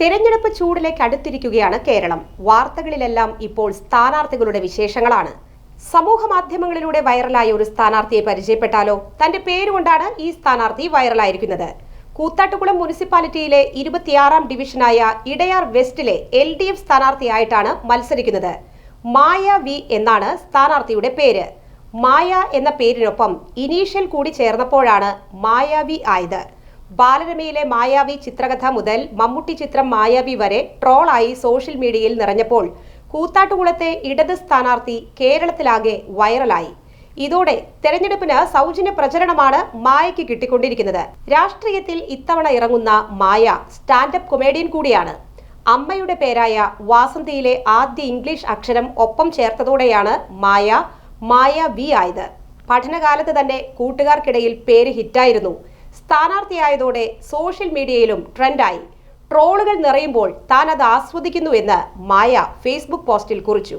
തിരഞ്ഞെടുപ്പ് ചൂടിലേക്ക് അടുത്തിരിക്കുകയാണ് കേരളം. വാർത്തകളിലെല്ലാം ഇപ്പോൾ സ്ഥാനാർത്ഥികളുടെ വിശേഷങ്ങളാണ്. സമൂഹ മാധ്യമങ്ങളിലൂടെ വൈറലായ ഒരു സ്ഥാനാർത്ഥിയെ പരിചയപ്പെട്ടാലോ? തന്റെ പേരുകൊണ്ടാണ് ഈ സ്ഥാനാർത്ഥി വൈറലായിരിക്കുന്നത്. കൂത്താട്ടുകുളം മുനിസിപ്പാലിറ്റിയിലെ ഇരുപത്തിയാറാം ഡിവിഷനായ ഇടയാർ വെസ്റ്റിലെ എൽ ഡി എഫ് സ്ഥാനാർത്ഥിയായിട്ടാണ് മത്സരിക്കുന്നത്. മായ വി എന്നാണ് സ്ഥാനാർത്ഥിയുടെ പേര്. മായ എന്ന പേരിനൊപ്പം ഇനീഷ്യൽ കൂടി ചേർന്നപ്പോഴാണ് മായാവി ആയത്. ബാലരമയിലെ മായാവി ചിത്രകഥ മുതൽ മമ്മൂട്ടി ചിത്രം മായാവി വരെ ട്രോളായി സോഷ്യൽ മീഡിയയിൽ നിറഞ്ഞപ്പോൾ കൂത്താട്ടുകുളത്തെ ഇടത് സ്ഥാനാർത്ഥി കേരളത്തിലാകെ വൈറലായി. ഇതോടെ തെരഞ്ഞെടുപ്പിന് സൗജന്യ പ്രചരണമാണ് മായയ്ക്ക് കിട്ടിക്കൊണ്ടിരിക്കുന്നത്. രാഷ്ട്രീയത്തിൽ ഇത്തവണ ഇറങ്ങുന്ന മായ സ്റ്റാൻഡപ്പ് കൊമേഡിയൻ കൂടിയാണ്. അമ്മയുടെ പേരായ വാസന്തിയിലെ ആദ്യ ഇംഗ്ലീഷ് അക്ഷരം ഒപ്പം ചേർത്തതോടെയാണ് മായ മായ വി ആയത്. പഠനകാലത്ത് തന്നെ കൂട്ടുകാർക്കിടയിൽ പേര് ഹിറ്റായിരുന്നു. സ്ഥാനാർത്ഥിയായതോടെ സോഷ്യൽ മീഡിയയിലും ട്രെൻഡായി. ട്രോളുകൾ നിറയുമ്പോൾ താൻ അത് ആസ്വദിക്കുന്നുവെന്ന് മായ ഫേസ്ബുക്ക് പോസ്റ്റിൽ കുറിച്ചു.